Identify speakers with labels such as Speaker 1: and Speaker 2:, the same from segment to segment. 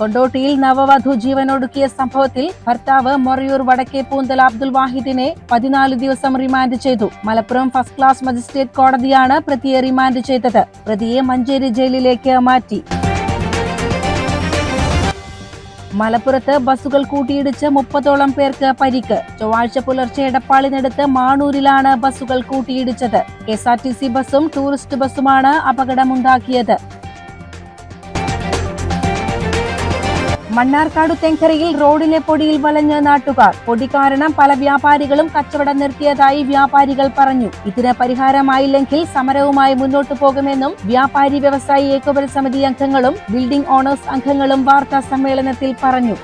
Speaker 1: കൊണ്ടോട്ടിയിൽ നവവധു ജീവനൊടുക്കിയ സംഭവത്തിൽ ഭർത്താവ് മൊറയൂർ വടക്കേ പൂന്തൽ അബ്ദുൽ വാഹിദിനെ പതിനാല് ദിവസം റിമാൻഡ് ചെയ്തു. മലപ്പുറം ഫസ്റ്റ് ക്ലാസ് മജിസ്ട്രേറ്റ് കോടതിയാണ് പ്രതിയെ റിമാൻഡ് ചെയ്തത്. പ്രതിയെ മഞ്ചേരി ജയിലിലേക്ക് മാറ്റി. മലപ്പുറത്ത് ബസ്സുകൾ കൂട്ടിയിടിച്ച് മുപ്പതോളം പേർക്ക് പരിക്ക്. ചൊവ്വാഴ്ച പുലർച്ചെ എടപ്പാളിനടുത്ത് മാണൂരിലാണ് ബസ്സുകൾ കൂട്ടിയിടിച്ചത്. K S R T C ബസ്സും ടൂറിസ്റ്റ് ബസ്സുമാണ് അപകടമുണ്ടാക്കിയത്. മണ്ണാർക്കാട് തെങ്കരയിൽ റോഡിലെ പൊടിയിൽ വലഞ്ഞ് നാട്ടുകാർ. പൊടി കാരണം പല വ്യാപാരികളും കച്ചവടം നിർത്തിയതായി വ്യാപാരികൾ പറഞ്ഞു. ഇതിന് പരിഹാരമായില്ലെങ്കിൽ സമരവുമായി മുന്നോട്ടു പോകുമെന്നും വ്യാപാരി വ്യവസായി ഏകോപന സമിതി അംഗങ്ങളും ബിൽഡിംഗ് ഓണേഴ്സ് അംഗങ്ങളും വാർത്താ സമ്മേളനത്തിൽ പറഞ്ഞു.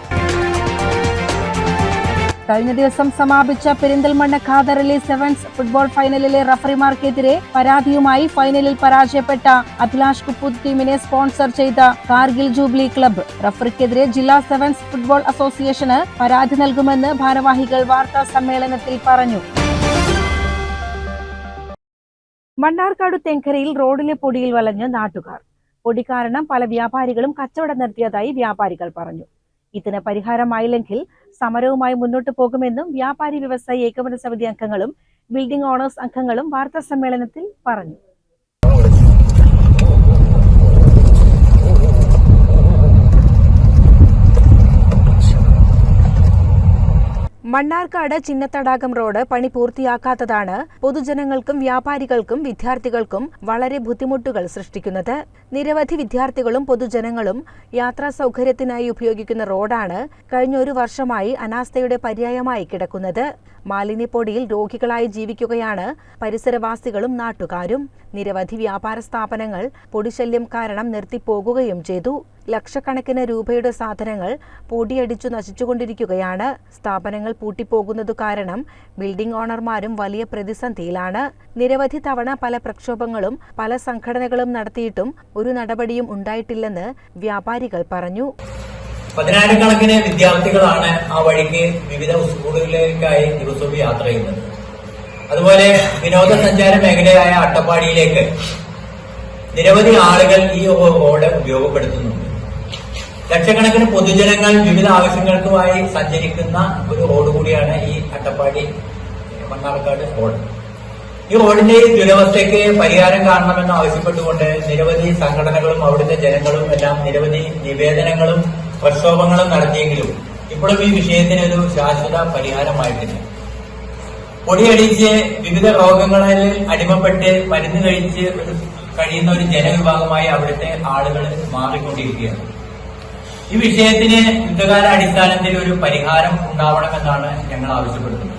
Speaker 1: കഴിഞ്ഞ ദിവസം സമാപിച്ച പെരിന്തൽമണ്ണ ഖാദറിലെ സെവൻസ് ഫുട്ബോൾ ഫൈനലിലെ റഫറിമാർക്കെതിരെ പരാതിയുമായി ഫൈനലിൽ പരാജയപ്പെട്ട അഭിലാഷ് കുപ്പൂത് ടീമിനെ സ്പോൺസർ ചെയ്ത കാർഗിൽ ജൂബിലി ക്ലബ്ബ്. റഫറിക്കെതിരെ ജില്ലാ സെവൻസ് ഫുട്ബോൾ അസോസിയേഷന് പരാതി നൽകുമെന്ന് ഭാരവാഹികൾ വാർത്താ സമ്മേളനത്തിൽ പറഞ്ഞു. മണ്ണാർക്കാട് തെങ്കരയിൽ റോഡിലെ പൊടിയിൽ വലഞ്ഞ് നാട്ടുകാർ. പൊടി കാരണം പല വ്യാപാരികളും കച്ചവടം നടത്തിയതായി വ്യാപാരികൾ പറഞ്ഞു. ഇതിന് പരിഹാരമായില്ലെങ്കിൽ സമരവുമായി മുന്നോട്ടു പോകുമെന്നും വ്യാപാരി വ്യവസായി ഏകോപന സമിതി അംഗങ്ങളും ബിൽഡിംഗ് ഓണേഴ്സ് അംഗങ്ങളും വാർത്താ സമ്മേളനത്തിൽ പറഞ്ഞു മണ്ണാർക്കാട് ചിന്നത്തടാകം റോഡ് പണി പൂർത്തിയാക്കാത്തതാണ് പൊതുജനങ്ങൾക്കും വ്യാപാരികൾക്കും വിദ്യാർത്ഥികൾക്കും വളരെ ബുദ്ധിമുട്ടുകൾ സൃഷ്ടിക്കുന്നത്. നിരവധി വിദ്യാർത്ഥികളും പൊതുജനങ്ങളും യാത്രാ സൗകര്യത്തിനായി ഉപയോഗിക്കുന്ന റോഡാണ് കഴിഞ്ഞ ഒരു വർഷമായി അനാസ്ഥയുടെ പര്യായമായി കിടക്കുന്നത്. മാലിന്യപ്പൊടിയിൽ രോഗികളായി ജീവിക്കുകയാണ് പരിസരവാസികളും നാട്ടുകാരും. നിരവധി വ്യാപാര സ്ഥാപനങ്ങൾ പൊടിശല്യം കാരണം നിർത്തിപ്പോകുകയും ചെയ്തു. ലക്ഷക്കണക്കിന് രൂപയുടെ സാധനങ്ങൾ പൊടിയടിച്ചു നശിച്ചുകൊണ്ടിരിക്കുകയാണ്. സ്ഥാപനങ്ങൾ പൂട്ടിപ്പോകുന്നതു കാരണം ബിൽഡിംഗ് ഓണർമാരും വലിയ പ്രതിസന്ധിയിലാണ്. നിരവധി തവണ പല പ്രക്ഷോഭങ്ങളും പല സംഘടനകളും നടത്തിയിട്ടും ഒരു നടപടിയും ഉണ്ടായിട്ടില്ലെന്ന് വ്യാപാരികൾ പറഞ്ഞു.
Speaker 2: പതിനായിരക്കണക്കിന് വിദ്യാർത്ഥികളാണ് ആ വഴിക്ക് വിവിധ സ്കൂളുകളിലേക്കായി ദിവസവും യാത്ര ചെയ്യുന്നത്. അതുപോലെ വിനോദസഞ്ചാര മേഖലയായ അട്ടപ്പാടിയിലേക്ക് നിരവധി ആളുകൾ ഈ റോഡ് ഉപയോഗപ്പെടുത്തുന്നുണ്ട്. ലക്ഷക്കണക്കിന് പൊതുജനങ്ങൾ വിവിധ ആവശ്യങ്ങൾക്കുമായി സഞ്ചരിക്കുന്ന ഒരു റോഡ് കൂടിയാണ് ഈ അട്ടപ്പാടി മണ്ണാർക്കാട് റോഡ് ഈ റോഡിന്റെ ദുരവസ്ഥയ്ക്ക് പരിഹാരം കാണണമെന്ന് ആവശ്യപ്പെട്ടുകൊണ്ട് നിരവധി സംഘടനകളും അവിടുത്തെ ജനങ്ങളും എല്ലാം നിരവധി നിവേദനങ്ങളും പ്രക്ഷോഭങ്ങളും നടത്തിയെങ്കിലും ഇപ്പോഴും ഈ വിഷയത്തിന് ഒരു ശാശ്വത പരിഹാരമായിട്ടില്ല. പൊടിയടിച്ച് വിവിധ രോഗങ്ങളിൽ അടിമപ്പെട്ട് മരുന്ന് കഴിച്ച് കഴിയുന്ന ഒരു ജനവിഭാഗമായി അവിടുത്തെ ആളുകൾ മാറിക്കൊണ്ടിരിക്കുകയാണ്. ഈ വിഷയത്തിന് യുദ്ധകാല അടിസ്ഥാനത്തിൽ ഒരു പരിഹാരം ഉണ്ടാവണമെന്നാണ് ഞങ്ങൾ ആവശ്യപ്പെടുന്നത്.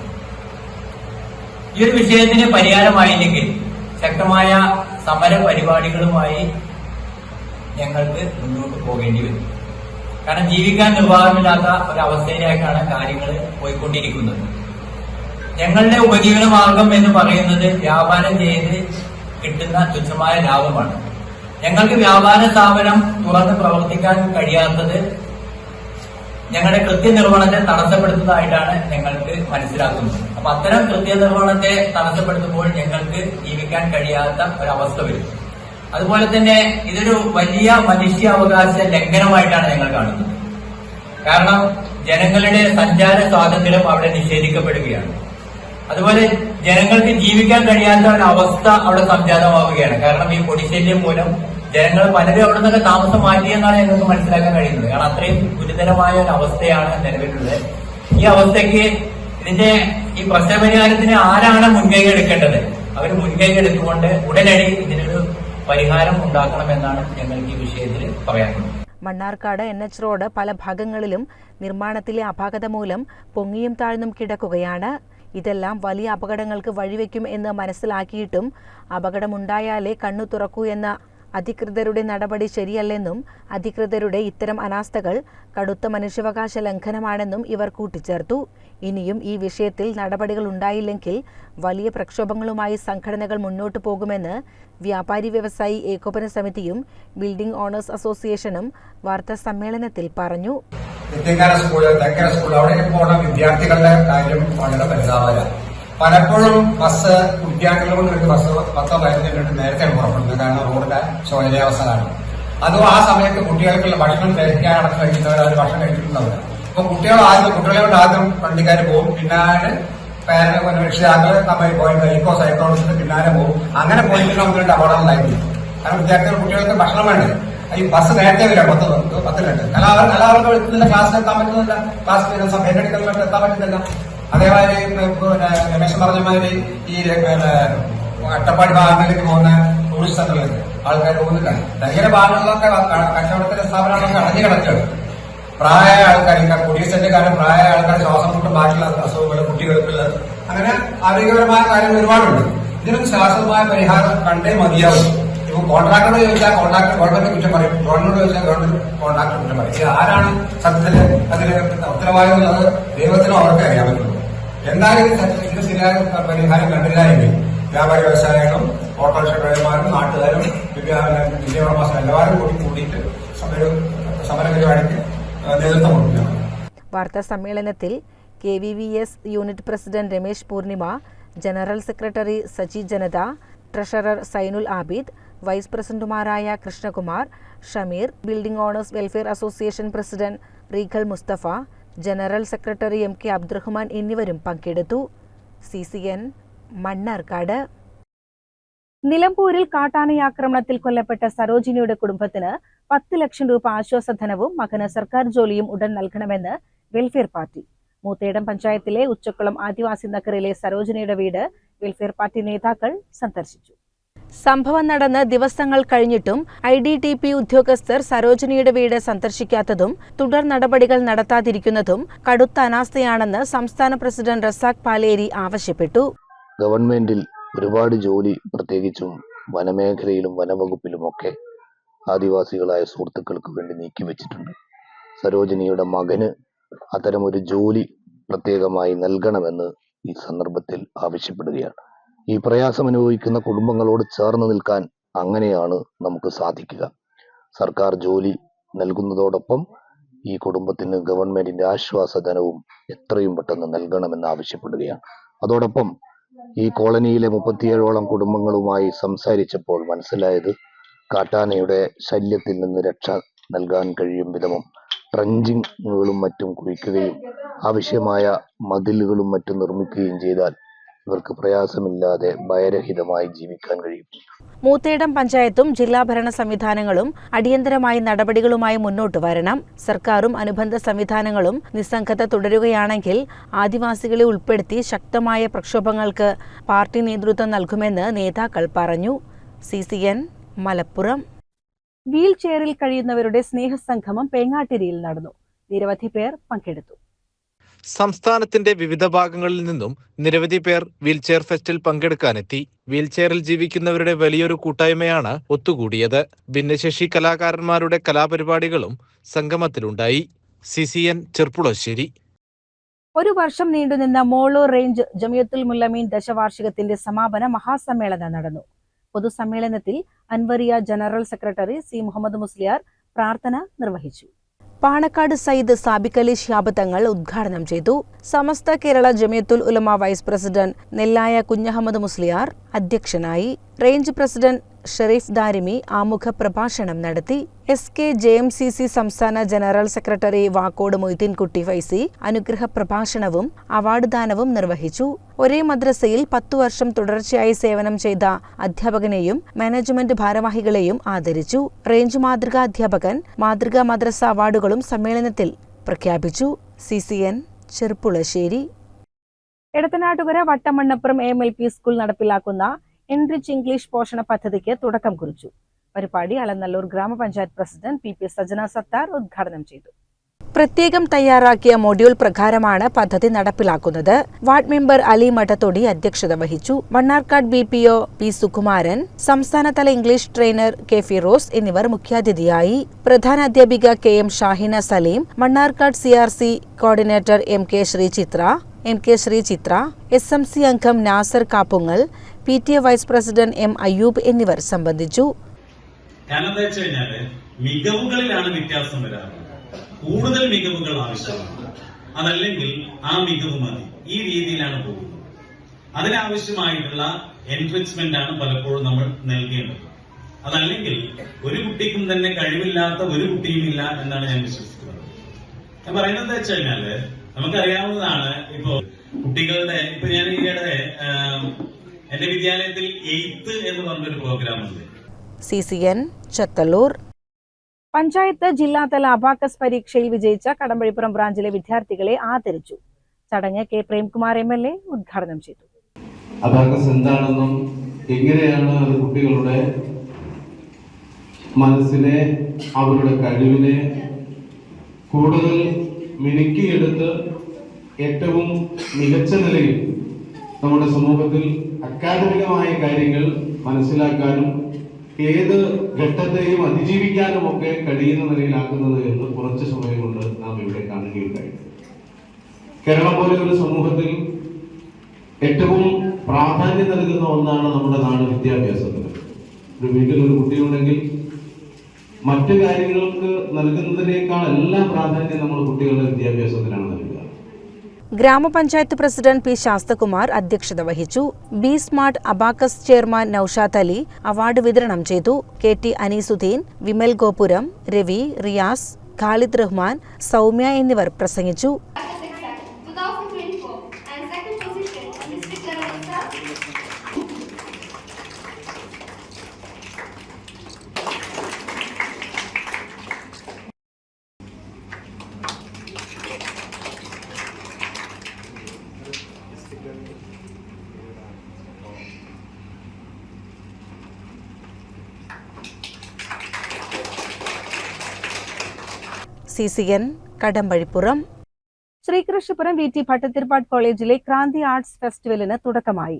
Speaker 2: ഈ ഒരു വിഷയത്തിന് പരിഹാരമായില്ലെങ്കിൽ ശക്തമായ സമര പരിപാടികളുമായി ഞങ്ങൾക്ക് മുന്നോട്ട് പോകേണ്ടി വരും. കാരണം ജീവിക്കാൻ നിർവാഹമില്ലാത്ത ഒരവസ്ഥയിലേക്കാണ് കാര്യങ്ങൾ പോയിക്കൊണ്ടിരിക്കുന്നത്. ഞങ്ങളുടെ ഉപജീവന മാർഗം എന്ന് പറയുന്നത് വ്യാപാരം ചെയ്ത് കിട്ടുന്ന തുച്ഛമായ ലാഭമാണ്. ഞങ്ങൾക്ക് വ്യാപാര സ്ഥാപനം തുറന്ന് പ്രവർത്തിക്കാൻ കഴിയാത്തത് ഞങ്ങളുടെ കൃത്യനിർവഹണത്തെ തടസ്സപ്പെടുത്തുന്നതായിട്ടാണ് ഞങ്ങൾക്ക് മനസ്സിലാക്കുന്നത് അപ്പൊ അത്തരം കൃത്യനിർവഹണത്തെ തടസ്സപ്പെടുത്തുമ്പോൾ ഞങ്ങൾക്ക് ജീവിക്കാൻ കഴിയാത്ത ഒരവസ്ഥ വരും. അതുപോലെ തന്നെ ഇതൊരു വലിയ മനുഷ്യാവകാശ ലംഘനമായിട്ടാണ് ഞങ്ങൾ കാണുന്നത്. കാരണം ജനങ്ങളുടെ സഞ്ചാര സ്വാതന്ത്ര്യം അവിടെ നിഷേധിക്കപ്പെടുകയാണ്. അതുപോലെ ജനങ്ങൾക്ക് ജീവിക്കാൻ കഴിയാത്ത ഒരു അവസ്ഥ അവിടെ സംജാതമാവുകയാണ്. കാരണം ഈ പൊടിശല്യം മൂലം ജനങ്ങൾ പലരും അവിടെ നിന്നൊക്കെ താമസം മാറ്റിയെന്നാണ് ഞങ്ങൾക്ക് മനസ്സിലാക്കാൻ കഴിയുന്നത്. കാരണം അത്രയും ഗുരുതരമായ ഒരു അവസ്ഥയാണ് നിലവിലുള്ളത്. ഈ അവസ്ഥയ്ക്ക് ഇതിന്റെ ഈ പ്രശ്നപരിഹാരത്തിന് ആരാണ് മുൻകൈ എടുക്കേണ്ടത്? അവർ മുൻകൈ എടുത്തുകൊണ്ട് ഉടനടി ഇതിനൊരു പരിഹാരം ഉണ്ടാക്കണമെന്നാണ് ഞങ്ങൾക്ക് ഈ വിഷയത്തിൽ പറയാനുള്ളത്
Speaker 1: മണ്ണാർക്കാട് എൻ എച്ച് റോഡ് പല ഭാഗങ്ങളിലും നിർമ്മാണത്തിലെ അപാകത മൂലം പൊങ്ങിയും താഴ്ന്നും കിടക്കുകയാണ്. ഇതെല്ലാം വലിയ അപകടങ്ങൾക്ക് വഴിവെക്കും എന്ന് മനസ്സിലാക്കിയിട്ടും അപകടമുണ്ടായാലേ കണ്ണു തുറക്കൂ എന്ന അധികൃതരുടെ നടപടി ശരിയല്ലെന്നും അധികൃതരുടെ ഇത്തരം അനാസ്ഥകൾ കടുത്ത മനുഷ്യാവകാശ ലംഘനമാണെന്നും ഇവർ കൂട്ടിച്ചേർത്തു. ഇനിയും ഈ വിഷയത്തിൽ നടപടികൾ ഉണ്ടായില്ലെങ്കിൽ വലിയ പ്രക്ഷോഭങ്ങളുമായി സംഘടനകൾ മുന്നോട്ടു പോകുമെന്ന് വ്യാപാരി വ്യവസായി ഏകോപന സമിതിയും ബിൽഡിംഗ് ഓണേഴ്സ് അസോസിയേഷനും വാർത്താ സമ്മേളനത്തിൽ പറഞ്ഞു.
Speaker 3: സ്കൂൾ അവിടെ പോകുന്ന വിദ്യാർത്ഥികളുടെ വളരെ പലപ്പോഴും ബസ് വിദ്യാർത്ഥികൾ കൊണ്ട് ബസ് പത്തോ പതിനഞ്ചോ മിനിറ്റ് നേരത്തെ പുറപ്പെടുന്നത് കാരണം റോഡിന്റെ ശോചനീയാവസ്ഥ അതും ആ സമയത്ത് കുട്ടികൾക്കുള്ള ഭക്ഷണം കഴിക്കാൻ അടക്കം കഴിക്കുന്നവർ അവർ ഭക്ഷണം കഴിക്കുന്നുണ്ടാവില്ല. അപ്പൊ കുട്ടികൾ ആദ്യം കുട്ടികളെ കൊണ്ട് ആദ്യം വണ്ടിക്കാർ പോകും. പിന്നാലെ പേരന്റ് രക്ഷിതാക്കൾ നമ്മൾ പോയി സൈക്കോ സൈക്കോളജിസ്റ്റ് പിന്നാലെ പോകും. അങ്ങനെ പോയിട്ട് നമുക്ക് അപകടം ഉണ്ടായിരുന്നു കാരണം വിദ്യാർത്ഥികൾ കുട്ടികൾക്ക് ഭക്ഷണം വേണ്ടേ? ഈ ബസ് നേരത്തെ വരാം പത്ത് പത്ത് പത്ത് മിനിറ്റ് കലാകാരൻ കലാകാർക്ക് എത്തുന്നില്ല ക്ലാസ്സിൽ എത്താൻ പറ്റുന്നില്ല. ക്ലാസ് വരുന്ന സമയം എടുക്കുന്നവർക്ക് എത്താൻ പറ്റുന്നില്ല. അതേമാതിരി രമേശൻ പറഞ്ഞ മാതിരി ഈ അട്ടപ്പാടി ഭാഗങ്ങളിലേക്ക് പോകുന്ന ടൂറിസ്റ്റ് സെന്ററിലേക്ക് ആൾക്കാർ പോകുന്നില്ല. ഭാഗങ്ങളിലൊക്കെ കച്ചവടത്തിന്റെ സ്ഥാപനങ്ങളൊക്കെ അടഞ്ഞു കിടക്കുകയാണ്. പ്രായമായ ആൾക്കാർ കുടിയേറ്റന്റെ കാരണം പ്രായമായ ആൾക്കാർ ശ്വാസം മുട്ടും ബാക്കിയുള്ള അസുഖങ്ങൾ കുട്ടികൾക്കുള്ളത് അങ്ങനെ ആരോഗ്യപരമായ കാര്യങ്ങൾ ഒരുപാടുണ്ട്. ഇതിനും ശാസ്ത്രമായ പരിഹാരം കണ്ടേ മതിയാവും. ഇപ്പൊ കോൺട്രാക്ടറോട് ചോദിച്ചാൽ കോൺട്രാക്ടർ ഗവൺമെന്റ് കുറ്റം പറയും. ഗവൺമെന്റ് ചോദിച്ചാൽ ഗവൺമെന്റ് കോൺട്രാക്ടർ കുറ്റം പറയും. ആരാണ് സത്യത്തിൽ അതിന് ഉത്തരവാദിത്വം അത് ദൈവത്തിനും അവർക്ക് അറിയാൻ പറ്റുള്ളൂ. എന്തായാലും ഇത് ശരിയായ പരിഹാരം കണ്ടില്ല എങ്കിൽ വ്യാപാരി വ്യവസായങ്ങളും ഓട്ടോറിക്ഷ നാട്ടുകാരും വിദ്യാഭ്യാസ എല്ലാവരും കൂടി കൂടിയിട്ട് സമരം സമരം സമരപരിപാടിക്ക്
Speaker 1: വാർത്താ സമ്മേളനത്തിൽ K V V S unit president Ramesh Poornima general secretary Saji Janatha treasurer Zainul Abid vice പ്രസിഡന്റുമാരായ Krishnakumar Shameer building owners welfare association president Reekhal Mustafa general secretary M K Abdurahman എന്നിവരും പങ്കെടുത്തു. സി സി എൻ മണ്ണാർക്കാട്. നിലമ്പൂരിൽ കാട്ടാനയാക്രമണത്തിൽ കൊല്ലപ്പെട്ട സരോജിനിയുടെ കുടുംബത്തിന് പത്ത് ലക്ഷം രൂപ ആശ്വാസധനവും മകന് സർക്കാർ ജോലിയും ഉടൻ നൽകണമെന്ന് വെൽഫെയർ പാർട്ടി. മൂത്തേടം പഞ്ചായത്തിലെ ഉച്ചക്കുളം ആദിവാസി നഗറിലെ സരോജിനിയുടെ വീട് വെൽഫെയർ പാർട്ടി നേതാക്കൾ സന്ദർശിച്ചു. സംഭവം നടന്ന് ദിവസങ്ങൾ കഴിഞ്ഞിട്ടും ഐ ഡി ടി പി ഉദ്യോഗസ്ഥർ സരോജിനിയുടെ വീട് സന്ദർശിക്കാത്തതും തുടർ നടപടികൾ നടത്താതിരിക്കുന്നതും കടുത്ത അനാസ്ഥയാണെന്ന് സംസ്ഥാന പ്രസിഡന്റ് റസാഖ് പാലേരി ആവശ്യപ്പെട്ടു.
Speaker 4: ഗവൺമെന്റിൽ ഒരുപാട് ജോലി പ്രത്യേകിച്ചും വനമേഖലയിലും വനവകുപ്പിലുമൊക്കെ ആദിവാസികളായ സുഹൃത്തുക്കൾക്ക് വേണ്ടി നീക്കി നീക്കിവെച്ചിട്ടുണ്ട് സരോജിനിയുടെ മകന് അത്തരമൊരു ജോലി പ്രത്യേകമായി നൽകണമെന്ന് ഈ സന്ദർഭത്തിൽ ആവശ്യപ്പെടുകയാണ്. ഈ പ്രയാസം അനുഭവിക്കുന്ന കുടുംബങ്ങളോട് ചേർന്ന് നിൽക്കാൻ അങ്ങനെയാണ് നമുക്ക് സാധിക്കുക. സർക്കാർ ജോലി നൽകുന്നതോടൊപ്പം ഈ കുടുംബത്തിന് ഗവൺമെന്റിന്റെ ആശ്വാസധനവും എത്രയും പെട്ടെന്ന് നൽകണമെന്ന് ആവശ്യപ്പെടുകയാണ്. അതോടൊപ്പം ഈ കോളനിയിലെ മുപ്പത്തിയേഴോളം കുടുംബങ്ങളുമായി സംസാരിച്ചപ്പോൾ മനസ്സിലായത് കാട്ടാനയുടെ ശല്യത്തിൽ നിന്ന് രക്ഷ നൽകാൻ കഴിയും വിധമും ട്രഞ്ചിങ്ങുകളും മറ്റും കുഴിക്കുകയും ആവശ്യമായ മതിലുകളും മറ്റും നിർമ്മിക്കുകയും ചെയ്താൽ ഇവർക്ക് പ്രയാസമില്ലാതെ ഭയരഹിതമായി ജീവിക്കാൻ കഴിയും.
Speaker 1: മൂത്തേടം പഞ്ചായത്തും ജില്ലാ ഭരണ സംവിധാനങ്ങളും അടിയന്തരമായി നടപടികളുമായി മുന്നോട്ട് വരണം. സർക്കാരും അനുബന്ധ സംവിധാനങ്ങളും നിസ്സംഗത തുടരുകയാണെങ്കിൽ ആദിവാസികളെ ഉൾപ്പെടുത്തി ശക്തമായ പ്രക്ഷോഭങ്ങൾക്ക് പാർട്ടി നേതൃത്വം നൽകുമെന്ന് നേതാക്കൾ പറഞ്ഞു. C C N Malappuram. Wheel ചെയറിൽ കഴിയുന്നവരുടെ സ്നേഹസംഗമം പേങ്ങാട്ടിരിയിൽ നടന്നു. നിരവധി പേർ പങ്കെടുത്തു.
Speaker 5: സംസ്ഥാനത്തിന്റെ വിവിധ ഭാഗങ്ങളിൽ നിന്നും നിരവധി പേർ വീൽചെയർ ഫെസ്റ്റിൽ പങ്കെടുക്കാനെത്തി. വീൽചെയറിൽ ജീവിക്കുന്നവരുടെ വലിയൊരു കൂട്ടായ്മയാണ് ഒത്തുകൂടിയത്. ഭിന്നശേഷി കലാകാരന്മാരുടെ കലാപരിപാടികളും സംഗമത്തിലുണ്ടായി. C C N Cherpulassery.
Speaker 1: ഒരു വർഷം നീണ്ടുനിന്ന മോളൂർ റേഞ്ച് ജമിയത്തുൽ മുല്ലമീൻ ദശവാർഷികത്തിന്റെ സമാപന മഹാസമ്മേളനം നടന്നു. പൊതുസമ്മേളനത്തിൽ Anwariya general secretary C Muhammad Musliyar പ്രാർത്ഥന നിർവഹിച്ചു. പാണക്കാട് സയ്യിദ് സാബിക്കലി അലി ശിഹാബ് തങ്ങൾ ഉദ്ഘാടനം ചെയ്തു. സമസ്ത കേരള ജമിയത്തുൽ ഉലമ വൈസ് പ്രസിഡന്റ് നെല്ലായ കുഞ്ഞഹമ്മദ് മുസ്ലിയാർ അധ്യക്ഷനായി. റേഞ്ച് പ്രസിഡന്റ് ഷെരീഫ് ദാരിമി ആമുഖ പ്രഭാഷണം നടത്തി. S K J M C C സംസ്ഥാന ജനറൽ സെക്രട്ടറി വാക്കോട് മൊയ്തീൻകുട്ടി ഫൈസി അനുഗ്രഹ പ്രഭാഷണവും അവാർഡ് ദാനവും നിർവഹിച്ചു. ഒരേ മദ്രസയിൽ പത്തു വർഷം തുടർച്ചയായി സേവനം ചെയ്ത അധ്യാപകനെയും മാനേജ്മെന്റ് ഭാരവാഹികളെയും ആദരിച്ചു. റേഞ്ച് മാതൃകാ അധ്യാപകൻ മാതൃകാ മദ്രസ അവാർഡുകളും സമ്മേളനത്തിൽ പ്രഖ്യാപിച്ചു. C C N Cherpulassery Edathanattukara Vattamannapuram M L P school നടപ്പിലാക്കുന്ന എൻറിച്ച് ഇംഗ്ലീഷ് പോഷണ പദ്ധതിക്ക് തുടക്കം കുറിച്ചു. പരിപാടി അളനല്ലൂർ ഗ്രാമപഞ്ചായത്ത് president P P Sajana Sathar ഉദ്ഘാടനം ചെയ്തു. പ്രത്യേകം തയ്യാറാക്കിയ മൊഡ്യൂൾ പ്രകാരമാണ് പദ്ധതി നടപ്പിലാക്കുന്നത്. വാർഡ് മെമ്പർ അലി മഠത്തൊടി അധ്യക്ഷത വഹിച്ചു. Mannarkkad B P O P Sukumaran സംസ്ഥാനതല ഇംഗ്ലീഷ് ട്രെയിനർ കെ ഫിറോസ് എന്നിവർ മുഖ്യാതിഥിയായി. പ്രധാന അധ്യാപിക K M Shahina Salim Mannarkkad C R C coordinator M K Sreechithra M K Sreechithra S M C അംഗം Nasar Kappungal P T A vice president M Ayyub എന്നിവർ സംബന്ധിച്ചു.
Speaker 6: മികവുകളിലാണ് വ്യത്യാസം വരാറ് കൂടുതൽ മികവുകൾ ആവശ്യമാണ്. അതല്ലെങ്കിൽ ആ മികവ് മതി. ഈ രീതിയിലാണ് പോകുന്നത്. അതിനാവശ്യമായിട്ടുള്ള എൻറിച്ച്മെന്റ് ആണ് പലപ്പോഴും നമ്മൾ നൽകേണ്ടത്. അതല്ലെങ്കിൽ ഒരു കുട്ടിക്കും തന്നെ കഴിവില്ലാത്ത ഒരു കുട്ടിയും ഇല്ല എന്നാണ് ഞാൻ വിശ്വസിക്കുന്നത്. ഞാൻ പറയുന്നത് വെച്ച് കഴിഞ്ഞാൽ നമുക്കറിയാവുന്നതാണ് ഇപ്പോ കുട്ടികളുടെ ഇപ്പൊ ഞാൻ ഈയിടെ എന്റെ വിദ്യാലയത്തിൽ എയ്ത്ത് എന്ന് പറഞ്ഞൊരു പ്രോഗ്രാം ഉണ്ട്.
Speaker 1: C C N Chathallur panchayat ജില്ലാതല അബാക്കസ് പരീക്ഷയിൽ വിജയിച്ച കടമ്പഴിപ്പുറം ബ്രാഞ്ചിലെ വിദ്യാർത്ഥികളെ ആദരിച്ചു. ചടങ്ങ് K Premkumar M L A ഉദ്ഘാടനം ചെയ്തു.
Speaker 7: അബാക്കസ് എന്താണെന്നും എങ്ങനെയാണ് അത് കുട്ടികളുടെ മനസ്സിനെ അവരുടെ കഴിവിനെ കൂടുതൽ മിനുക്കിയെടുത്ത് ഏറ്റവും മികച്ച നിലയിൽ നമ്മുടെ സമൂഹത്തിൽ അക്കാദമികമായ കാര്യങ്ങൾ മനസ്സിലാക്കാനും ഏത് ഘട്ടത്തെയും അതിജീവിക്കാനും ഒക്കെ കഴിയുന്ന നിലയിലാക്കുന്നത് എന്ന് കുറച്ച് സമയം കൊണ്ട് നാം ഇവിടെ കാണുകയുണ്ടായി. കേരളം പോലെ ഒരു സമൂഹത്തിൽ ഏറ്റവും പ്രാധാന്യം നൽകുന്ന ഒന്നാണ് നമ്മുടെ നാട് വിദ്യാഭ്യാസത്തിന്. ഒരു വീട്ടിൽ ഒരു കുട്ടിയുണ്ടെങ്കിൽ മറ്റു കാര്യങ്ങൾക്ക് നൽകുന്നതിനേക്കാൾ എല്ലാ പ്രാധാന്യം നമ്മൾ കുട്ടികളുടെ വിദ്യാഭ്യാസത്തിനാണ് നൽകുന്നത്
Speaker 1: ഗ്രാമപഞ്ചായത്ത് പ്രസിഡന്റ് പി ശാസ്തകുമാർ അധ്യക്ഷത വഹിച്ചു. B smart abacus chairman Noushad Ali award വിതരണം ചെയ്തു. കെ ടി അനീസുദ്ദീൻ വിമൽ ഗോപുരം രവി റിയാസ് ഖാലിദ് റഹ്മാൻ സൗമ്യ എന്നിവർ പ്രസംഗിച്ചു. C Kadambazhipuram. Sreekrishnapuram V T Bhattathiripad കോളേജിലെ ക്രാന്തി ആർട്സ് ഫെസ്റ്റിവലിന് തുടക്കമായി.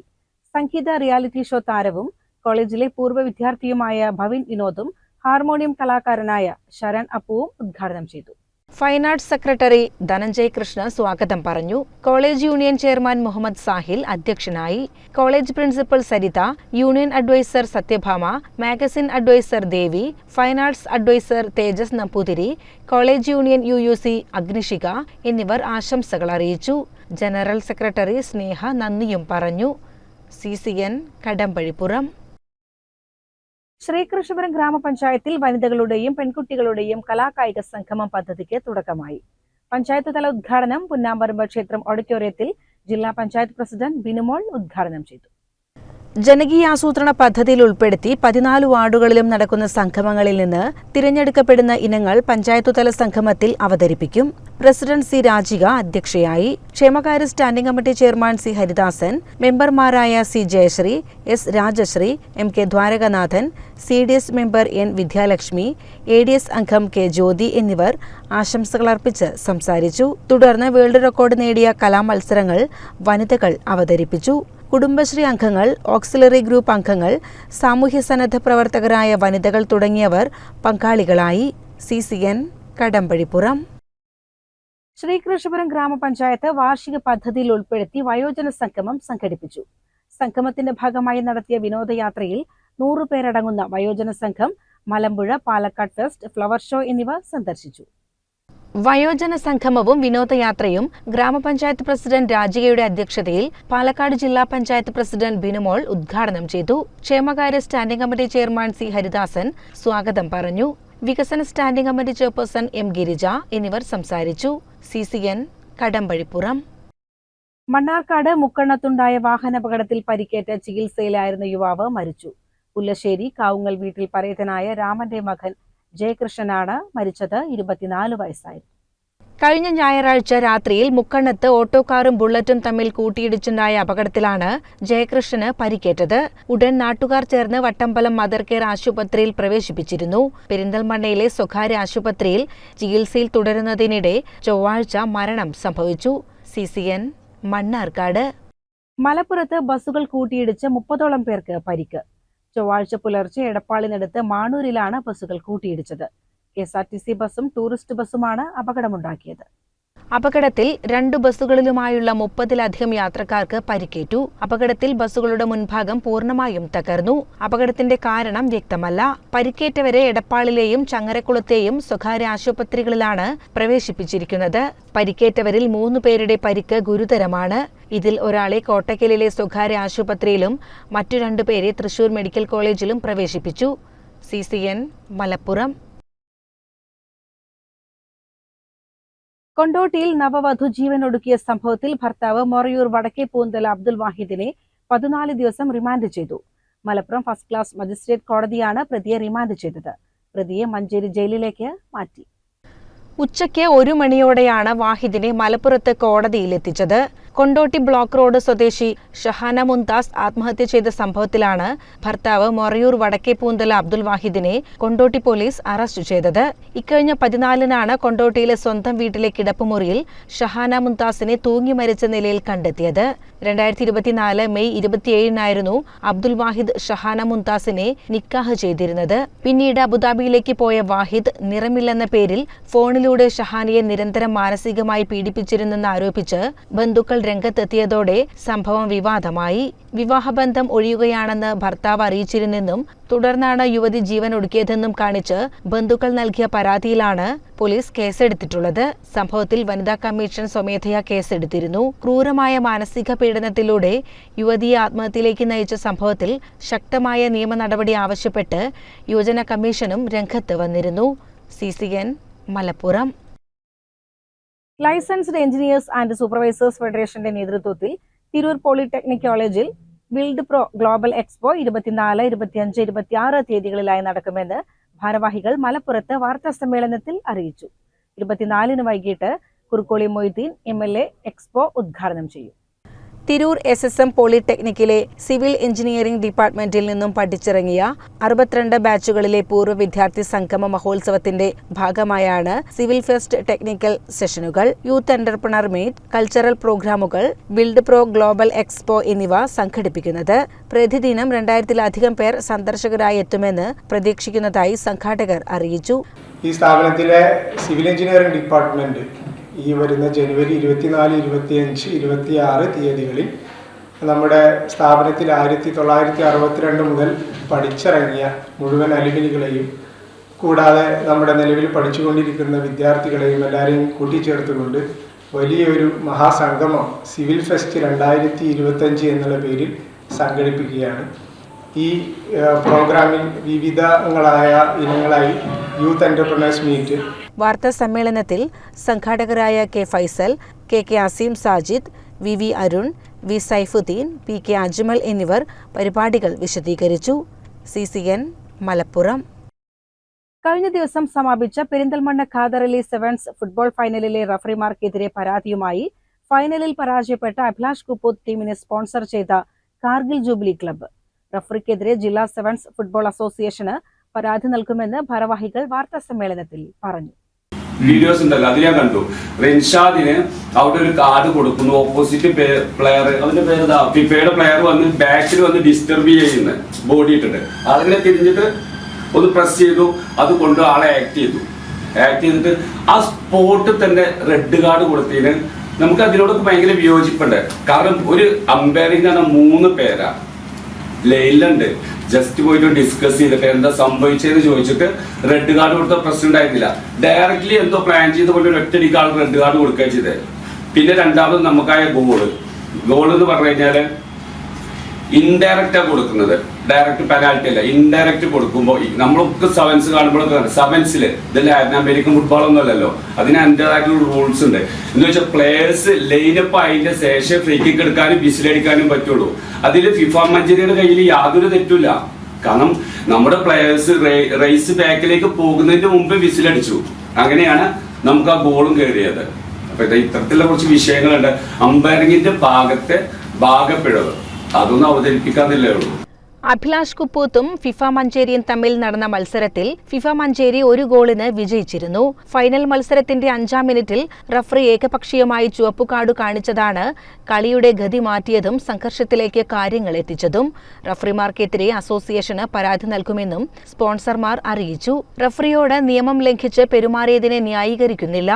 Speaker 1: സംഗീത റിയാലിറ്റി ഷോ താരവും കോളേജിലെ പൂർവ വിദ്യാർത്ഥിയുമായ ഭവിൻ വിനോദും ഹാർമോണിയം കലാകാരനായ ശരൺ അപ്പുവും ഉദ്ഘാടനം ചെയ്തു. Fine arts secretary Dhananjay Krishna സ്വാഗതം പറഞ്ഞു. College union chairman Muhammad Sahil അധ്യക്ഷനായി. College principal Saritha union adviser Sathyabhama magazine adviser Devi fine arts adviser Thejas Namboothiri college union U U C Agnishikha എന്നിവർ ആശംസകൾ അറിയിച്ചു. ജനറൽ സെക്രട്ടറി സ്നേഹ നന്ദിയും പറഞ്ഞു. C C N Kadambazhipuram. Sreekrishnapuram ഗ്രാമപഞ്ചായത്തിൽ വനിതകളുടെയും പെൺകുട്ടികളുടെയും കലാകായിക സംഗമം പദ്ധതിക്ക് തുടക്കമായി. പഞ്ചായത്ത് തല ഉദ്ഘാടനം പുന്നാമ്പറമ്പ് ക്ഷേത്രം ഓഡിറ്റോറിയത്തിൽ ജില്ലാ പഞ്ചായത്ത് പ്രസിഡന്റ് ബിനുമോൾ ഉദ്ഘാടനം ചെയ്തു. ജനകീയാസൂത്രണ പദ്ധതിയിൽ ഉൾപ്പെടുത്തി പതിനാല് വാർഡുകളിലും നടക്കുന്ന സംഗമങ്ങളിൽ നിന്ന് തിരഞ്ഞെടുക്കപ്പെടുന്ന ഇനങ്ങൾ പഞ്ചായത്തുതല സംഗമത്തിൽ അവതരിപ്പിക്കും. പ്രസിഡന്റ് സി രാജിക അധ്യക്ഷയായി ക്ഷേമകാര്യ standing committee chairman C Haridasan മെമ്പർമാരായ C Jayasree S Rajasree M K Dwarakanathan C D S member N Vidyalakshmi A D S അംഗം കെ ജ്യോതി എന്നിവർ ആശംസകൾ അർപ്പിച്ച് സംസാരിച്ചു. തുടർന്ന് വേൾഡ് റെക്കോർഡ് നേടിയ കലാമത്സരങ്ങൾ വനിതകൾ അവതരിപ്പിച്ചു. കുടുംബശ്രീ അംഗങ്ങൾ ഓക്സിലറി ഗ്രൂപ്പ് അംഗങ്ങൾ സാമൂഹ്യ സന്നദ്ധ പ്രവർത്തകരായ വനിതകൾ തുടങ്ങിയവർ പങ്കാളികളായി. C C N Kadambazhipuram Sreekrishnapuram ഗ്രാമപഞ്ചായത്ത് വാർഷിക പദ്ധതിയിൽ ഉൾപ്പെടുത്തി വയോജന സംഗമം സംഘടിപ്പിച്ചു. സംഗമത്തിന്റെ ഭാഗമായി നടത്തിയ വിനോദയാത്രയിൽ നൂറുപേരടങ്ങുന്ന വയോജന സംഘം Malampuzha Palakkad fest flower show എന്നിവ സന്ദർശിച്ചു. വയോജന സംഗമവും വിനോദയാത്രയും ഗ്രാമപഞ്ചായത്ത് പ്രസിഡന്റ് രാജികയുടെ അധ്യക്ഷതയിൽ പാലക്കാട് ജില്ലാ പഞ്ചായത്ത് പ്രസിഡന്റ് ബിനുമോൾ ഉദ്ഘാടനം ചെയ്തു. ക്ഷേമകാര്യ standing committee chairman C Haridasan സ്വാഗതം പറഞ്ഞു. വികസന standing committee chairperson M Girija എന്നിവർ സംസാരിച്ചു. C C N Kadambazhipuram. Mannarkkad മുക്കണ്ണത്തുണ്ടായ വാഹനാപകടത്തിൽ പരിക്കേറ്റ ചികിത്സയിലായിരുന്ന യുവാവ് മരിച്ചു. പുല്ലശ്ശേരി കാവുങ്ങൽ വീട്ടിൽ പരേതനായ രാമന്റെ മകൻ ജയകൃഷ്ണനാണ് മരിച്ചത് ഇരുപത്തിനാല് വയസ്സായിരുന്നു. കഴിഞ്ഞ ഞായറാഴ്ച രാത്രിയിൽ മുക്കണ്ണത്ത് ഓട്ടോക്കാറും ബുള്ളറ്റും തമ്മിൽ കൂട്ടിയിടിച്ചുണ്ടായ അപകടത്തിലാണ് ജയകൃഷ്ണന് പരിക്കേറ്റത്. ഉടൻ നാട്ടുകാർ ചേർന്ന് വട്ടമ്പലം മദർ കെയർ ആശുപത്രിയിൽ പ്രവേശിപ്പിച്ചിരുന്നു. പെരിന്തൽമണ്ണയിലെ സ്വകാര്യ ആശുപത്രിയിൽ ചികിത്സയിൽ തുടരുന്നതിനിടെ ചൊവ്വാഴ്ച മരണം സംഭവിച്ചു. C C N Mannarkkad. മലപ്പുറത്ത് ബസ്സുകൾ കൂട്ടിയിടിച്ച് മുപ്പതോളം പേർക്ക് പരിക്ക്. ചൊവ്വാഴ്ച പുലർച്ചെ എടപ്പാളിനടുത്ത് മാണൂരിലാണ് ബസ്സുകൾ കൂട്ടിയിടിച്ചത്. K S R T C ബസ്സും ടൂറിസ്റ്റ് ബസ്സുമാണ് അപകടമുണ്ടാക്കിയത്. അപകടത്തിൽ രണ്ട് ബസ്സുകളിലുമായുള്ള മുപ്പതിലധികം യാത്രക്കാർക്ക് പരിക്കേറ്റു. അപകടത്തിൽ ബസ്സുകളുടെ മുൻഭാഗം പൂർണമായും തകർന്നു. അപകടത്തിന്റെ കാരണം വ്യക്തമല്ല. പരിക്കേറ്റവരെ എടപ്പാളിലെയും ചങ്ങരക്കുളത്തെയും സ്വകാര്യ ആശുപത്രികളിലാണ് പ്രവേശിപ്പിച്ചിരിക്കുന്നത്. പരിക്കേറ്റവരിൽ മൂന്നു പേരുടെ പരിക്ക് ഗുരുതരമാണ്. ഇതിൽ ഒരാളെ കോട്ടക്കലിലെ സ്വകാര്യ ആശുപത്രിയിലും മറ്റു രണ്ടുപേരെ തൃശൂർ മെഡിക്കൽ കോളേജിലും പ്രവേശിപ്പിച്ചു. സി മലപ്പുറം. കൊണ്ടോട്ടിയിൽ നവവധു ജീവനൊടുക്കിയ സംഭവത്തിൽ ഭർത്താവ് മൊറയൂർ വടക്കേ പൂന്തല അബ്ദുൽ വാഹിദിനെ പതിനാല് ദിവസം റിമാൻഡ് ചെയ്തു. മലപ്പുറം ഫസ്റ്റ് ക്ലാസ് മജിസ്ട്രേറ്റ് കോടതിയാണ് പ്രതിയെ റിമാൻഡ് ചെയ്തത്. പ്രതിയെ മഞ്ചേരി ജയിലിലേക്ക് മാറ്റി. ഉച്ചയ്ക്ക് ഒരു മണിയോടെയാണ് വാഹിദിനെ മലപ്പുറത്ത് കോടതിയിലെത്തിച്ചത്. കൊണ്ടോട്ടി ബ്ലോക്ക് റോഡ് സ്വദേശി ഷഹാന മുന്താസ് ആത്മഹത്യ ചെയ്ത സംഭവത്തിലാണ് ഭർത്താവ് മൊറയൂർ വടക്കേ പൂന്തല അബ്ദുൽ വാഹിദിനെ കൊണ്ടോട്ടി പോലീസ് അറസ്റ്റ് ചെയ്തത്. ഇക്കഴിഞ്ഞ പതിനാലിനാണ് കൊണ്ടോട്ടിയിലെ സ്വന്തം വീട്ടിലെ കിടപ്പുമുറിയിൽ ഷഹാന മുന്താസിനെ തൂങ്ങി മരിച്ച നിലയിൽ കണ്ടെത്തിയത്. രണ്ടായിരത്തി ഇരുപത്തിനാല് മെയ് ഇരുപത്തിയേഴിനായിരുന്നു അബ്ദുൽ വാഹിദ് ഷഹാന മുന്താസിനെ നിക്കാഹ് ചെയ്തിരുന്നത്. പിന്നീട് അബുദാബിയിലേക്ക് പോയ വാഹിദ് നിറമില്ലെന്ന പേരിൽ ഫോണിലൂടെ ഷഹാനയെ നിരന്തരം മാനസികമായി പീഡിപ്പിച്ചിരുന്നെന്ന് ആരോപിച്ച് ബന്ധുക്കൾ രംഗത്തെത്തിയതോടെ സംഭവം വിവാദമായി. വിവാഹബന്ധം ഒഴിയുകയാണെന്ന് ഭർത്താവ് അറിയിച്ചിരുന്നെന്നും തുടർന്നാണ് യുവതി ജീവൻ ഒടുക്കിയതെന്നും കാണിച്ച് ബന്ധുക്കൾ നൽകിയ പരാതിയിലാണ് പോലീസ് കേസെടുത്തിട്ടുള്ളത്. സംഭവത്തിൽ വനിതാ കമ്മീഷൻ സ്വമേധയാ കേസെടുത്തിരുന്നു. ക്രൂരമായ മാനസിക പീഡനത്തിലൂടെ യുവതിയെ ആത്മഹത്യയിലേക്ക് നയിച്ച സംഭവത്തിൽ ശക്തമായ നിയമ നടപടി ആവശ്യപ്പെട്ട് യുവജന കമ്മീഷനും രംഗത്ത് വന്നിരുന്നു. C Malappuram. Licensed engineers and supervisors ഫെഡറേഷന്റെ നേതൃത്വത്തിൽ തിരൂർ പോളിടെക്നിക് കോളേജിൽ ബിൽഡ് പ്രോ ഗ്ലോബൽ എക്സ്പോ ഇരുപത്തിനാല് ഇരുപത്തിയഞ്ച് ഇരുപത്തിയാറ് തീയതികളിലായി നടക്കുമെന്ന് ഭാരവാഹികൾ മലപ്പുറത്ത് വാർത്താ സമ്മേളനത്തിൽ അറിയിച്ചു. ഇരുപത്തിനാലിന് വൈകിട്ട് Kurukkoli Moideen M L A expo ഉദ്ഘാടനം ചെയ്യും. തിരൂർ എസ് എസ് എം പോളിടെക്നിക്കിലെ സിവിൽ എഞ്ചിനീയറിംഗ് ഡിപ്പാർട്ട്മെന്റിൽ നിന്നും പഠിച്ചിറങ്ങിയ അറുപത്തിരണ്ട് ബാച്ചുകളിലെ പൂർവ വിദ്യാർത്ഥി സംഗമ മഹോത്സവത്തിന്റെ ഭാഗമായാണ് സിവിൽ ഫെസ്റ്റ് ടെക്നിക്കൽ സെഷനുകൾ യൂത്ത് എന്റർപ്രണർ മീറ്റ് കൾച്ചറൽ പ്രോഗ്രാമുകൾ ബിൽഡ് പ്രോ ഗ്ലോബൽ എക്സ്പോ എന്നിവ സംഘടിപ്പിക്കുന്നത്. പ്രതിദിനം രണ്ടായിരത്തിലധികം പേർ സന്ദർശകരായി എത്തുമെന്ന് പ്രതീക്ഷിക്കുന്നതായി സംഘാടകർ അറിയിച്ചു.
Speaker 8: ഈ സ്ഥാപനത്തിലെ സിവിൽ എഞ്ചിനീയറിംഗ് ഡിപ്പാർട്ട്മെന്റ് ഈ വരുന്ന ജനുവരി ഇരുപത്തിനാല് ഇരുപത്തിയഞ്ച് ഇരുപത്തിയാറ് തീയതികളിൽ നമ്മുടെ സ്ഥാപനത്തിൽ ആയിരത്തി തൊള്ളായിരത്തി അറുപത്തിരണ്ട് മുതൽ പഠിച്ചിറങ്ങിയ മുഴുവൻ അലുമിനികളെയും കൂടാതെ നമ്മുടെ നിലവിൽ പഠിച്ചുകൊണ്ടിരിക്കുന്ന വിദ്യാർത്ഥികളെയും എല്ലാവരെയും കൂട്ടിച്ചേർത്തുകൊണ്ട് വലിയൊരു മഹാസംഗമം സിവിൽ ഫെസ്റ്റ് രണ്ടായിരത്തി ഇരുപത്തഞ്ച് എന്നുള്ള പേരിൽ സംഘടിപ്പിക്കുകയാണ്. ഈ പ്രോഗ്രാമിൽ വിവിധങ്ങളായ ഇനങ്ങളായി യൂത്ത് എന്റർപ്രണേഴ്സ് മീറ്റ്.
Speaker 1: വാർത്താ സമ്മേളനത്തിൽ സംഘാടകരായ K Faisal K K Asim Sajid V V Arun V Saifuddin P K Ajmal എന്നിവർ പരിപാടികൾ വിശദീകരിച്ചു. C C N Malappuram. കഴിഞ്ഞ ദിവസം സമാപിച്ച പെരിന്തൽമണ്ണ ഖാദർ അലി സെവൻസ് ഫുട്ബോൾ ഫൈനലിലെ റഫറിമാർക്കെതിരെ പരാതിയുമായി ഫൈനലിൽ പരാജയപ്പെട്ട അഭിലാഷ് കുപ്പൂത്ത് ടീമിനെ സ്പോൺസർ ചെയ്ത കാർഗിൽ ജൂബിലി ക്ലബ്ബ്. റഫറിക്കെതിരെ ജില്ലാ സെവൻസ് ഫുട്ബോൾ അസോസിയേഷന് പരാതി നൽകുമെന്ന് ഭാരവാഹികൾ വാർത്താ സമ്മേളനത്തിൽ പറഞ്ഞു.
Speaker 9: വീഡിയോസ് ഉണ്ടല്ലോ അത് ഞാൻ കണ്ടു. റിൻഷാദിന് അവിടെ ഒരു കാർഡ് കൊടുക്കുന്നു ഓപ്പോസിറ്റ് പ്ലെയർ അവന്റെ പേര് ഫിഫയുടെ പ്ലെയർ വന്ന് ബാക്കിൽ വന്ന് ഡിസ്റ്റർബ് ചെയ്യുന്നു ബോഡി ഇട്ടിട്ട്. അതിനെ തിരിഞ്ഞിട്ട് ഒന്ന് പ്രസ് ചെയ്തു അത് കൊണ്ട് ആളെ ആക്ട് ചെയ്തു. ആക്ട് ചെയ്തിട്ട് ആ സ്പോട്ടിൽ തന്നെ റെഡ് കാർഡ് കൊടുത്തതിന് നമുക്ക് അതിനോടൊക്കെ ഭയങ്കര വിയോജിപ്പുണ്ട്. കാരണം ഒരു അമ്പയറിംഗ് ആണ് മൂന്ന് പേരാ. ലൈലുണ്ട് ജസ്റ്റ് പോയിട്ട് ഡിസ്കസ് ചെയ്തിട്ട് എന്താ സംഭവിച്ചതെന്ന് ചോദിച്ചിട്ട് റെഡ് കാർഡ് കൊടുത്ത പ്രശ്നം ഉണ്ടായിരുന്നില്ല. ഡയറക്റ്റ്ലി എന്തോ പ്ലാൻ ചെയ്ത് പോലെ ഒരു ഒറ്റടിക്ക് ആൾ റെഡ് കാർഡ് കൊടുക്കുകയും ചെയ്തത് പിന്നെ രണ്ടാമത് നമുക്കായ ഗോൾ ഗോൾ എന്ന് പറഞ്ഞു ഇൻഡയറക്റ്റാ കൊടുക്കുന്നത്. ഡയറക്റ്റ് പെനാൽറ്റി അല്ല ഇൻഡയറക്റ്റ് കൊടുക്കുമ്പോൾ നമ്മളൊക്കെ സെവൻസ് കാണുമ്പോഴൊക്കെ സെവൻസിൽ ഇത് ലാറ്റിൻ അമേരിക്കൻ ഫുട്ബോൾ ഒന്നും അല്ലല്ലോ. അതിന് അതിന്റെതായിട്ടുള്ള റൂൾസ് ഉണ്ട്. എന്ന് വെച്ചാൽ പ്ലേയേഴ്സ് ലൈനപ്പ് അതിന്റെ ശേഷം ഫ്രീ കിക്ക് എടുക്കാനും വിസിലടിക്കാനും പറ്റുള്ളൂ. അതിൽ ഫിഫ മഞ്ചേരിയുടെ കയ്യിൽ യാതൊരു തെറ്റില്ല കാരണം നമ്മുടെ പ്ലേയേഴ്സ് റേസ് ബാക്കിലേക്ക് പോകുന്നതിന് മുമ്പ് വിസിലടിച്ചു അങ്ങനെയാണ് നമുക്ക് ആ ബോളും കയറിയത് അപ്പൊ ഇത് ഇത്തരത്തിലുള്ള കുറച്ച് വിഷയങ്ങളുണ്ട്. അമ്പയറിങ്ങിന്റെ ഭാഗത്തെ ഭാഗപ്പിഴവ്. അതൊന്നും അവതരിപ്പിക്കാന്നില്ലേ ഉള്ളൂ.
Speaker 1: അഭിലാഷ് കുപ്പൂത്തും ഫിഫ മഞ്ചേരിയും തമ്മിൽ നടന്ന മത്സരത്തിൽ ഫിഫ മഞ്ചേരി ഒരു ഗോളിന് വിജയിച്ചിരുന്നു. ഫൈനൽ മത്സരത്തിന്റെ അഞ്ചാം മിനിറ്റിൽ റഫറി ഏകപക്ഷീയമായി ചുവപ്പുകാട് കാണിച്ചതാണ് കളിയുടെ ഗതി മാറ്റിയതും സംഘർഷത്തിലേക്ക് കാര്യങ്ങൾ എത്തിച്ചതും. റഫറിമാർക്കെതിരെ അസോസിയേഷന് പരാതി നൽകുമെന്നും സ്പോൺസർമാർ അറിയിച്ചു. റഫറിയോട് നിയമം ലംഘിച്ച് പെരുമാറിയതിനെ ന്യായീകരിക്കുന്നില്ല.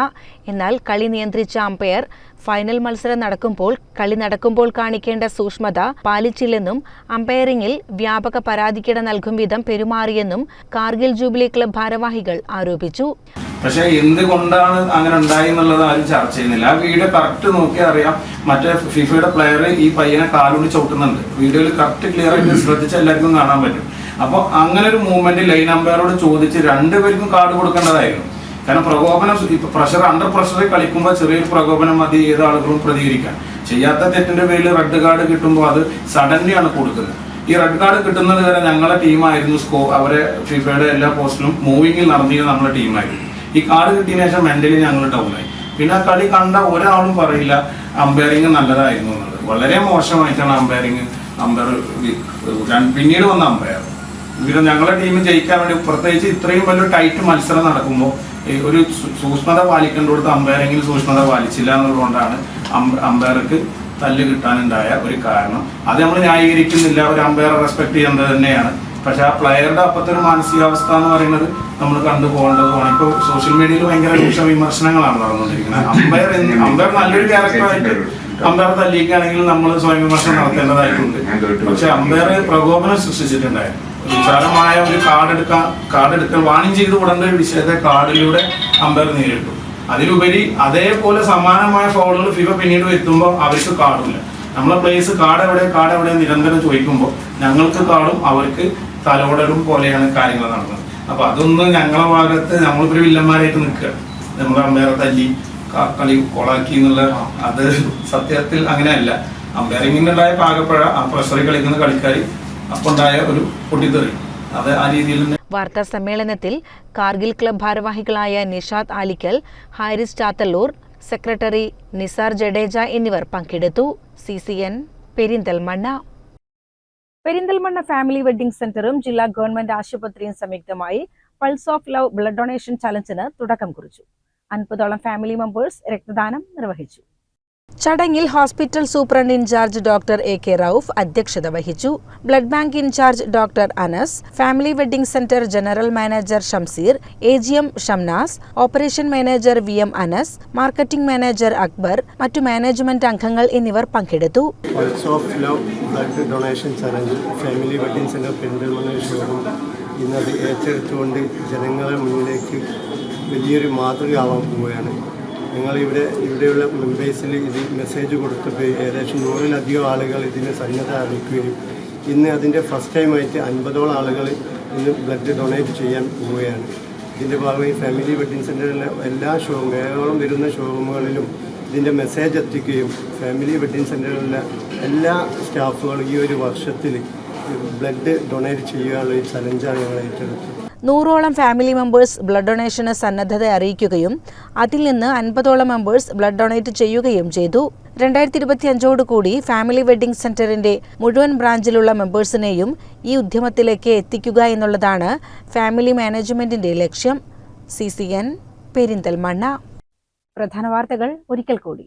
Speaker 1: എന്നാൽ കളി നിയന്ത്രിച്ച അമ്പയർ ഫൈനൽ മത്സരം നടക്കുമ്പോൾ കളി നടക്കുമ്പോൾ കാണിക്കേണ്ട സൂക്ഷ്മത പാലിച്ചില്ലെന്നും അമ്പയറിംഗിൽ വ്യാപക പരാതിക്കിട നൽകും വിധം പെരുമാറിയെന്നും കാർഗിൽ ജൂബിലി ക്ലബ് ഭാരവാഹികൾ ആരോപിച്ചു.
Speaker 7: പക്ഷെ എന്തുകൊണ്ടാണ് അങ്ങനെ ഉണ്ടായി എന്നുള്ളത് ആരും ചർച്ച ചെയ്യുന്നില്ല. ആ വീഡിയോ കറക്റ്റ് നോക്കിയാൽ അറിയാം. മറ്റേ ഫിഫയുടെ പ്ലെയർ ഈ പയ്യനെ കാലുകൊണ്ട് ചവിട്ടുന്നുണ്ട്. വീഡിയോയിൽ കറക്റ്റ് ക്ലിയർ ആയിട്ട് ശ്രദ്ധിച്ച് എല്ലാവർക്കും കാണാൻ പറ്റും. അപ്പോൾ അങ്ങനെ ഒരു മൂവ്മെന്റ് ലൈൻ അമ്പയറോട് ചോദിച്ച് രണ്ടുപേർക്കും കാർഡ് കൊടുക്കേണ്ടതായിരുന്നു. കാരണം പ്രകോപനം പ്രഷർ അണ്ടർ പ്രഷറിൽ കളിക്കുമ്പോൾ ചെറിയൊരു പ്രകോപനം മതി ഏത് ആളുകളും പ്രതികരിക്കാൻ. ചെയ്യാത്ത തെറ്റിന്റെ പേരിൽ റെഡ് കാർഡ് കിട്ടുമ്പോൾ അത് സഡൻലി ആണ് കൊടുക്കുന്നത് ഈ റെഡ് കാർഡ് കിട്ടുന്നത് വരെ ഞങ്ങളെ ടീമായിരുന്നു സ്കോ അവരെ ഫിഫയുടെ എല്ലാ പോസ്റ്റിലും മൂവിങ്ങിൽ നടന്നിരുന്ന നമ്മുടെ ടീമായിരുന്നു ഈ കാർഡ് കിട്ടിയ ശേഷം മെന്റലി ഞങ്ങൾ ഡൗൺ ആയി. പിന്നെ ആ കളി കണ്ട ഒരാളും പറയില്ല അമ്പയറിങ് നല്ലതായിരുന്നു എന്നുള്ളത്. വളരെ മോശമായിട്ടാണ് അമ്പയറിങ് അമ്പയർ പിന്നീട് വന്ന അമ്പയർ. പിന്നെ ഞങ്ങളെ ടീം ജയിക്കാൻ വേണ്ടി പ്രത്യേകിച്ച് ഇത്രയും വലിയ ടൈറ്റ് മത്സരം നടക്കുമ്പോൾ ഒരു സൂക്ഷ്മത പാലിക്കേണ്ടടുത്ത് അമ്പയറെങ്കിലും സൂക്ഷ്മത പാലിച്ചില്ല എന്നുള്ളതുകൊണ്ടാണ് അമ്പയർക്ക് തല്ല് കിട്ടാനുണ്ടായ ഒരു കാരണം. അത് നമ്മൾ ന്യായീകരിക്കുന്നില്ല ഒരു അമ്പയറെ റെസ്പെക്ട് ചെയ്യേണ്ടത് തന്നെയാണ്. പക്ഷെ ആ പ്ലെയറുടെ അപ്പത്തെ ഒരു മാനസികാവസ്ഥ എന്ന് പറയുന്നത് നമ്മൾ കണ്ടുപോകേണ്ടതുമാണ് ഇപ്പൊ സോഷ്യൽ മീഡിയയിൽ ഭയങ്കര രൂക്ഷ വിമർശനങ്ങളാണ് നടന്നുകൊണ്ടിരിക്കുന്നത്. അമ്പയർ അമ്പയർ നല്ലൊരു ക്യാരക്ടറായിട്ട് അമ്പയർ തല്ലിക്കുകയാണെങ്കിൽ നമ്മൾ സ്വയം വിമർശനം നടത്തേണ്ടതായിട്ടുണ്ട്. പക്ഷെ അമ്പയർ പ്രകോപനം സൃഷ്ടിച്ചിട്ടുണ്ടായിരുന്നു. വിശാലമായ ഒരു കാർഡ് എടുക്കാൻ വാണിജ്യം ചെയ്ത് വിടേണ്ട ഒരു വിഷയത്തെ കാർഡിലൂടെ അമ്പയർ നേരിട്ടു. അതിലുപരി അതേപോലെ സമാനമായ ഫോളുകൾ ഫിഫ പിന്നീട് വരുത്തുമ്പോൾ അവർക്ക് കാർഡില്ല നമ്മളെ പ്ലേസ് കാർഡ് എവിടെ കാർഡ് എവിടെ നിരന്തരം ചോദിക്കുമ്പോൾ ഞങ്ങൾക്ക് കാർഡും അവർക്ക് തലോടലും പോലെയാണ് കാര്യങ്ങൾ നടന്നത്. അപ്പൊ അതൊന്നും ഞങ്ങളെ ഭാഗത്ത് നമ്മളിപ്പോ വില്ലന്മാരായിട്ട് നിൽക്കുക. നമ്മുടെ അമ്പയറെ തല്ലി കളി കൊളാക്കി എന്നുള്ള അത് സത്യത്തിൽ അങ്ങനെയല്ല. അമ്പയറിങ്ങിനുണ്ടായ പാകപ്പഴ ആ പ്രഷറിൽ കളിക്കുന്ന കളിക്കാർ അപ്പുണ്ടായ ഒരു പൊട്ടിത്തെറി. അത് ആ രീതിയിൽ
Speaker 1: വാർത്താ സമ്മേളനത്തിൽ കാർഗിൽ ക്ലബ് ഭാരവാഹികളായ നിഷാദ് ആലിക്കൽ ഹാരിസ് ചാത്തല്ലൂർ സെക്രട്ടറി നിസാർ ജഡേജ എന്നിവർ പങ്കെടുത്തു. C C N Perinthalmanna. Perinthalmanna family wedding സെന്ററും ജില്ലാ ഗവൺമെന്റ് ആശുപത്രിയും സംയുക്തമായി pulse of love blood donation ചലഞ്ചിന് തുടക്കം കുറിച്ചു. അൻപതോളം ഫാമിലി മെമ്പേഴ്സ് രക്തദാനം നിർവഹിച്ചു. ചടങ്ങിൽ hospital superintendent incharge doctor A K Rauf അധ്യക്ഷത വഹിച്ചു. Blood bank incharge doctor Anas family wedding centre general manager Shamseer A G M Shamnas operation manager V M Anas marketing manager Akbar മറ്റു management അംഗങ്ങൾ എന്നിവർ പങ്കെടുത്തു.
Speaker 8: Showroom ഇന്നത് ഏറ്റെടുത്തുകൊണ്ട് ജനങ്ങളെ മുന്നിലേക്ക് വലിയൊരു മാതൃകയാവാൻ പോവുകയാണ്. ഞങ്ങൾ ഇവിടെ ഇവിടെയുള്ള മെമ്പേഴ്സിൽ ഇത് മെസ്സേജ് കൊടുത്തപ്പോൾ ഏകദേശം നൂറിലധികം ആളുകൾ ഇതിന് സന്നദ്ധ അറിയിക്കുകയും ഇന്ന് അതിന്റെ ഫസ്റ്റ് ടൈമായിട്ട് അൻപതോളം ആളുകൾ ഇന്ന് ബ്ലഡ് ഡൊണേറ്റ് ചെയ്യാൻ പോവുകയാണ്. ഇതിന്റെ ഭാഗമായി ഫാമിലി വെഡിങ് സെന്ററിലെ എല്ലാ ഷോറൂം കേരളം വരുന്ന ഷോറൂമുകളിലും ഇതിന്റെ മെസ്സേജ് എത്തിക്കുകയും ഫാമിലി വെഡിങ് സെന്ററിലെ എല്ലാ സ്റ്റാഫുകളും ഈ ഒരു വർഷത്തിൽ ബ്ലഡ് ഡൊണേറ്റ് ചെയ്യാനുള്ള ഒരു ചലഞ്ചാണ് ഞങ്ങൾ ഏറ്റെടുത്തത്.
Speaker 1: നൂറോളം ഫാമിലി മെമ്പേഴ്സ് ബ്ലഡ് ഡൊണേഷന് സന്നദ്ധത അറിയിക്കുകയും അതിൽ നിന്ന് അൻപതോളം മെമ്പേഴ്സ് ബ്ലഡ് ഡൊണേറ്റ് ചെയ്യുകയും ചെയ്തു. രണ്ടായിരത്തി ഇരുപത്തി അഞ്ചോടുകൂടി ഫാമിലി വെഡ്ഡിംഗ് സെന്ററിന്റെ മുഴുവൻ ബ്രാഞ്ചിലുള്ള മെമ്പേഴ്സിനെയും ഈ ഉദ്യമത്തിലേക്ക് എത്തിക്കുക എന്നുള്ളതാണ് ഫാമിലി മാനേജ്മെന്റിന്റെ ലക്ഷ്യം. C C N Perinthalmanna. പ്രധാന വാർത്തകൾ ഒരിക്കൽ കൂടി.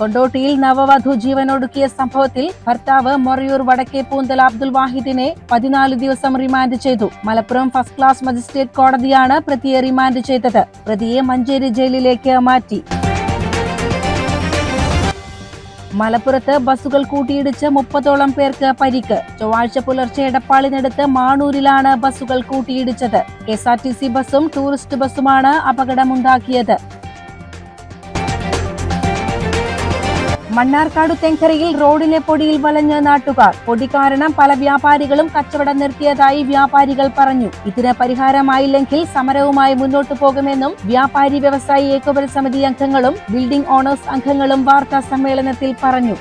Speaker 1: കൊണ്ടോട്ടിയിൽ നവവധു ജീവനൊടുക്കിയ സംഭവത്തിൽ ഭർത്താവ് മൊറയൂർ വടക്കേ പൂന്തൽ അബ്ദുൽ വാഹിദിനെ പതിനാല് ദിവസം റിമാൻഡ് ചെയ്തു. മലപ്പുറം ഫസ്റ്റ് ക്ലാസ് മജിസ്ട്രേറ്റ് കോടതിയാണ് പ്രതിയെ റിമാൻഡ് ചെയ്തത്. പ്രതിയെ മഞ്ചേരി ജയിലിലേക്ക് മാറ്റി. മലപ്പുറത്ത് ബസ്സുകൾ കൂട്ടിയിടിച്ച് മുപ്പതോളം പേർക്ക് പരിക്ക്. ചൊവ്വാഴ്ച പുലർച്ചെ എടപ്പാളിനടുത്ത് മാണൂരിലാണ് ബസ്സുകൾ കൂട്ടിയിടിച്ചത്. K S R T C ബസ്സും ടൂറിസ്റ്റ് ബസ്സുമാണ് അപകടമുണ്ടാക്കിയത്. മണ്ണാർക്കാട് തെങ്കരയിൽ റോഡിലെ പൊടിയിൽ വലഞ്ഞ് നാട്ടുകാർ. പൊടി കാരണം പല വ്യാപാരികളും കച്ചവടം നിർത്തിയതായി വ്യാപാരികൾ പറഞ്ഞു. ഇതിന് പരിഹാരമായില്ലെങ്കിൽ സമരവുമായി മുന്നോട്ടു പോകുമെന്നും വ്യാപാരി വ്യവസായി ഏകോപന സമിതി അംഗങ്ങളും ബിൽഡിംഗ് ഓണേഴ്സ് അംഗങ്ങളും വാർത്താ സമ്മേളനത്തിൽ പറഞ്ഞു.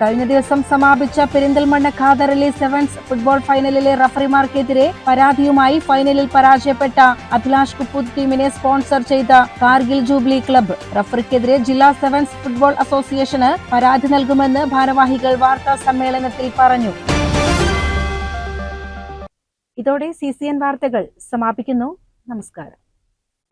Speaker 10: കഴിഞ്ഞ ദിവസം സമാപിച്ച പെരിന്തൽമണ്ണ ഖാദറിലെ സെവൻസ് ഫുട്ബോൾ ഫൈനലിലെ റഫറിമാർക്കെതിരെ പരാതിയുമായി ഫൈനലിൽ പരാജയപ്പെട്ട അഭിലാഷ് കുപ്പൂത്ത് ടീമിനെ സ്പോൺസർ ചെയ്ത കാർഗിൽ ജൂബിലി ക്ലബ്ബ്. റഫറിക്കെതിരെ ജില്ലാ സെവൻസ് ഫുട്ബോൾ അസോസിയേഷന് പരാതി നൽകുമെന്ന് ഭാരവാഹികൾ വാർത്താ സമ്മേളനത്തിൽ പറഞ്ഞു. ഇതോടെ സി സി എൻ വാർത്തകൾ സമാപിക്കുന്നു. നമസ്കാരം.